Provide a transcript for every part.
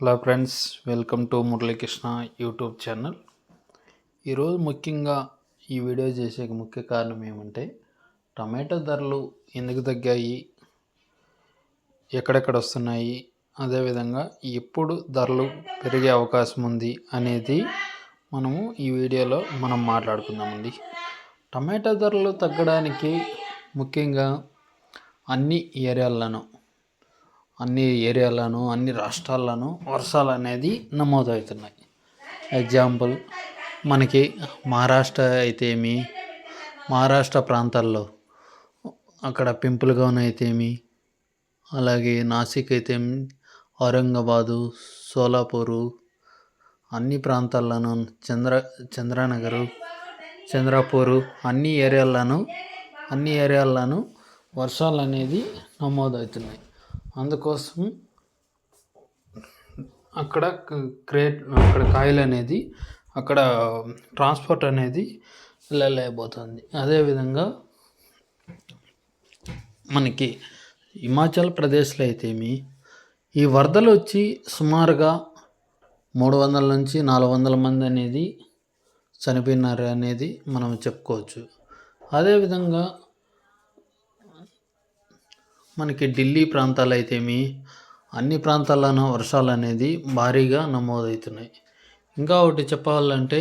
Hello friends welcome to Muralikrishna YouTube channel ఈరోజు ముఖ్యంగా ఈ వీడియో చేసే ముఖ్య కారణం ఏమంటే టమాటో ధరలు ఎందుకు తగ్గాయి ఎక్కడెక్కడ వస్తున్నాయి అదేవిధంగా ఎప్పుడు ధరలు పెరిగే అవకాశం ఉంది అనేది మనము ఈ వీడియోలో మనం మాట్లాడుకుందామండి. టమాటో ధరలు తగ్గడానికి ముఖ్యంగా అన్ని ఏరియాల్లోనూ అన్ని ఏరియాలను అన్ని రాష్ట్రాల్లోనూ వర్షాలు అనేది నమోదవుతున్నాయి. ఎగ్జాంపుల్ మనకి మహారాష్ట్ర అయితే ఏమి మహారాష్ట్ర ప్రాంతాల్లో అక్కడ పింపుల్ అయితేమి అలాగే నాసిక్ అయితే ఔరంగాబాదు సోలాపూరు అన్ని ప్రాంతాల్లోనూ చంద్ర చంద్రనగరు చంద్రపూరు అన్ని ఏరియాల్లోనూ అన్ని ఏరియాల్లోనూ వర్షాలు అనేది నమోదవుతున్నాయి. అందుకోసం అక్కడ క్రేట్ అక్కడ కాయలు అనేది అక్కడ ట్రాన్స్పోర్ట్ అనేది వెళ్ళలేకపోతుంది. అదేవిధంగా మనకి హిమాచల్ ప్రదేశ్లో అయితేమి ఈ వరదలు వచ్చి సుమారుగా మూడు వందల నుంచి నాలుగు వందల మంది అనేది చనిపోయినారు అనేది మనం చెప్పుకోవచ్చు. అదేవిధంగా మనకి ఢిల్లీ ప్రాంతాలు అయితేమి అన్ని ప్రాంతాల్లోనూ వర్షాలు అనేది భారీగా నమోదవుతున్నాయి ఇంకా ఒకటి చెప్పాలంటే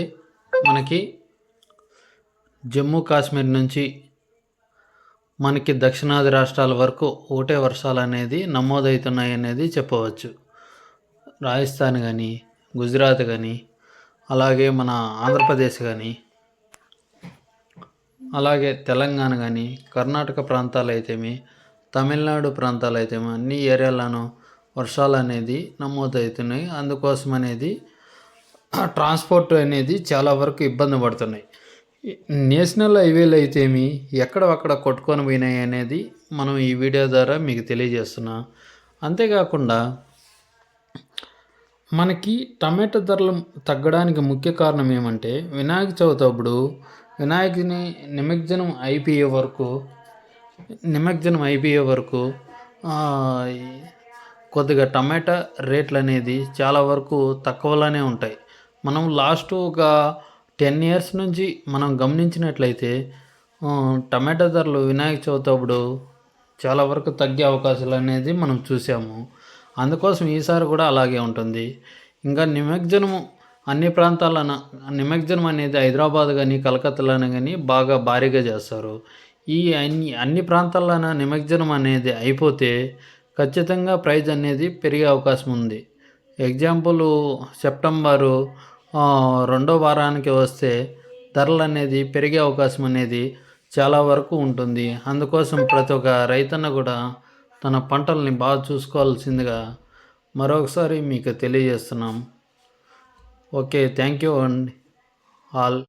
మనకి జమ్మూ కాశ్మీర్ నుంచి మనకి దక్షిణాది రాష్ట్రాల వరకు ఒకటే వర్షాలు అనేది నమోదవుతున్నాయి అనేది చెప్పవచ్చు. రాజస్థాన్ కానీ గుజరాత్ కానీ అలాగే మన ఆంధ్రప్రదేశ్ కానీ అలాగే తెలంగాణ కానీ కర్ణాటక ప్రాంతాలు అయితేమి తమిళనాడు ప్రాంతాలు అయితే అన్ని ఏరియాలను వర్షాలు అనేది నమోదవుతున్నాయి అందుకోసం అనేది ట్రాన్స్పోర్ట్ అనేది చాలా వరకు ఇబ్బంది పడుతున్నాయి. నేషనల్ హైవేలు అయితేమి ఎక్కడ అక్కడ కొట్టుకొని పోయినాయి అనేది మనం ఈ వీడియో ద్వారా మీకు తెలియజేస్తున్నా. అంతేకాకుండా మనకి టమాటా ధరలు తగ్గడానికి ముఖ్య కారణం ఏమంటే వినాయక చవితి అప్పుడు వినాయకుని నిమజ్జనం అయిపోయే వరకు నిమజ్జనం అయిపోయే వరకు కొద్దిగా టమాటా రేట్లు అనేది చాలా వరకు తక్కువలోనే ఉంటాయి. మనం లాస్ట్ ఒక టెన్ ఇయర్స్ నుంచి మనం గమనించినట్లయితే టమాటా ధరలు వినాయక చవితి అప్పుడు చాలా వరకు తగ్గే అవకాశాలు అనేది మనం చూసాము. అందుకోసం ఈసారి కూడా అలాగే ఉంటుంది. ఇంకా నిమజ్జనము అన్ని ప్రాంతాలన నిమజ్జనం అనేది హైదరాబాద్ కానీ కలకత్తాలోనే కానీ బాగా భారీగా చేస్తారు. ఈ అన్ని అన్ని ప్రాంతాల్లోన నిమజ్జనం అనేది అయిపోతే ఖచ్చితంగా ప్రైజ్ అనేది పెరిగే అవకాశం ఉంది. ఎగ్జాంపుల్ సెప్టెంబరు రెండో వారానికి వస్తే ధరలు అనేది పెరిగే అవకాశం అనేది చాలా వరకు ఉంటుంది. అందుకోసం ప్రతి ఒక్క రైతన్న కూడా తన పంటల్ని బాగా చూసుకోవాల్సిందిగా మరొకసారి మీకు తెలియజేస్తున్నాం. ఓకే థ్యాంక్ యూ అండి ఆల్.